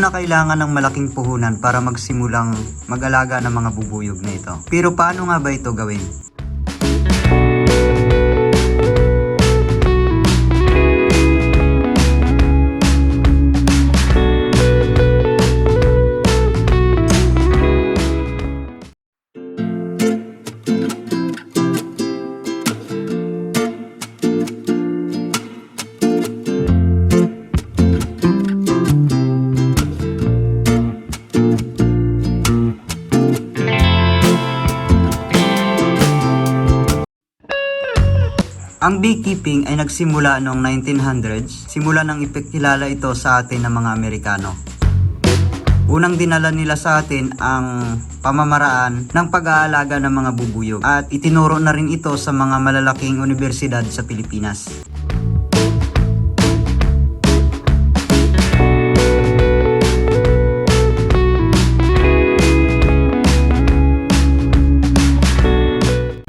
na kailangan ng malaking puhunan para magsimulang mag-alaga ng mga bubuyog na ito. Pero paano nga ba ito gawin? Ang beekeeping ay nagsimula noong 1900s. Simula nang ipakilala ito sa atin ng mga Amerikano. Unang dinala nila sa atin ang pamamaraan ng pag-aalaga ng mga bubuyog at itinuro na rin ito sa mga malalaking universidad sa Pilipinas.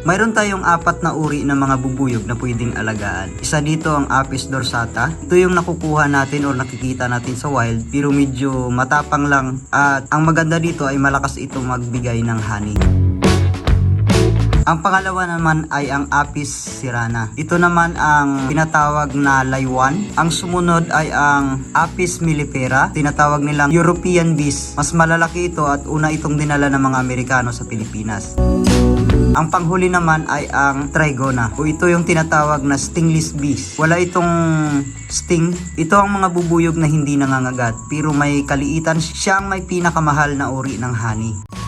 Mayroon tayong apat na uri ng mga bubuyog na pwedeng alagaan. Isa dito ang Apis dorsata. Ito yung nakukuha natin or nakikita natin sa wild pero medyo matapang lang at ang maganda dito ay malakas ito magbigay ng honey. Ang pangalawa naman ay ang Apis sirana. Ito naman ang tinatawag na laywan. Ang sumunod ay ang Apis mellifera, tinatawag nilang European bees. Mas malalaki ito at una itong dinala ng mga Amerikano sa Pilipinas. Ang panghuli naman ay ang Trigona o ito yung tinatawag na stingless bees. Wala itong sting. Ito ang mga bubuyog na hindi nangangagat pero may kaliitan. Siya ang may pinakamahal na uri ng honey.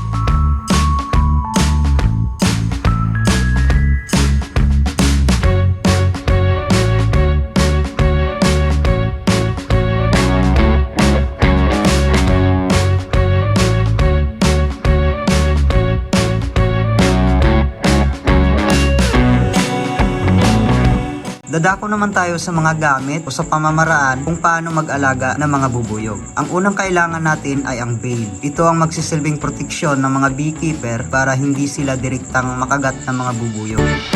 Dadako naman tayo sa mga gamit o sa pamamaraan kung paano mag-alaga ng mga bubuyog. Ang unang kailangan natin ay ang veil. Ito ang magsisilbing proteksyon ng mga beekeeper para hindi sila direktang makagat ng mga bubuyog.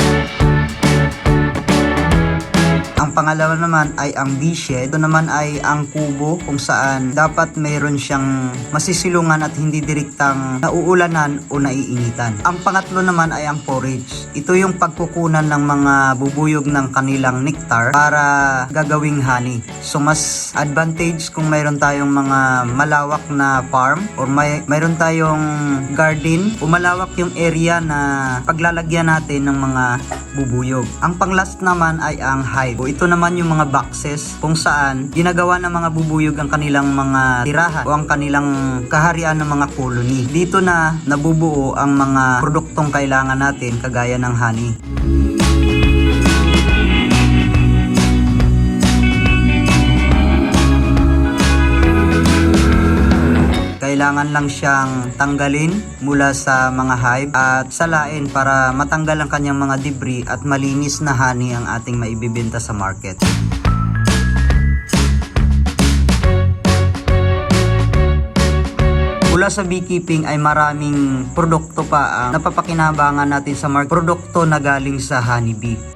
Ang pangalawa naman ay ang bee-shed. Ito naman ay ang kubo kung saan dapat mayroon siyang masisilungan at hindi direktang nauulanan o naiinitan. Ang pangatlo naman ay ang forage. Ito yung pagkukunan ng mga bubuyog ng kanilang nectar para gagawing honey. So mas advantage kung mayroon tayong mga malawak na farm or may mayroon tayong garden o malawak yung area na paglalagyan natin ng mga bubuyog. Ang panglast naman ay ang hive. O ito naman yung mga boxes kung saan ginagawa ng mga bubuyog ang kanilang mga tirahan o ang kanilang kaharian ng mga colony. Dito na nabubuo ang mga produktong kailangan natin kagaya ng honey. Kailangan lang siyang tanggalin mula sa mga hive at salain para matanggal ang kanyang mga debris at malinis na honey ang ating maibibenta sa market. Mula sa beekeeping ay maraming produkto pa ang napapakinabangan natin sa market. Produkto na galing sa honeybee.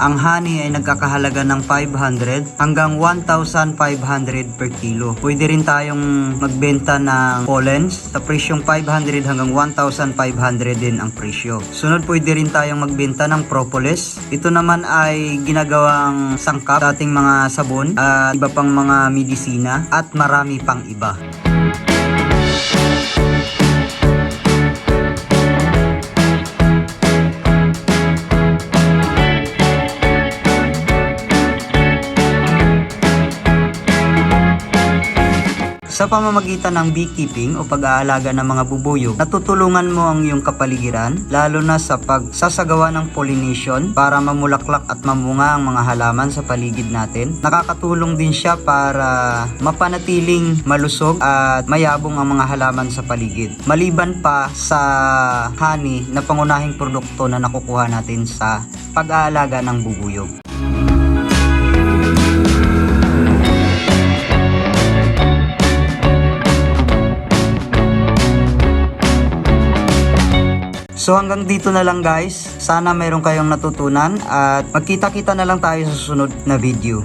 Ang honey ay nagkakahalaga ng 500 hanggang 1,500 per kilo. Pwede rin tayong magbenta ng pollens sa presyong 500 hanggang 1,500 din ang presyo. Sunod pwede rin tayong magbenta ng propolis. Ito naman ay ginagawang sangkap sa ating mga sabon at iba pang mga medisina at marami pang iba. Sa pamamagitan ng beekeeping o pag-aalaga ng mga bubuyog, natutulungan mo ang iyong kapaligiran, lalo na sa pagsasagawa ng pollination para mamulaklak at mamunga ang mga halaman sa paligid natin. Nakakatulong din siya para mapanatiling malusog at mayabong ang mga halaman sa paligid. Maliban pa sa honey na pangunahing produkto na nakukuha natin sa pag-aalaga ng bubuyog. So hanggang dito na lang guys. Sana mayroon kayong natutunan at magkita-kita na lang tayo sa susunod na video.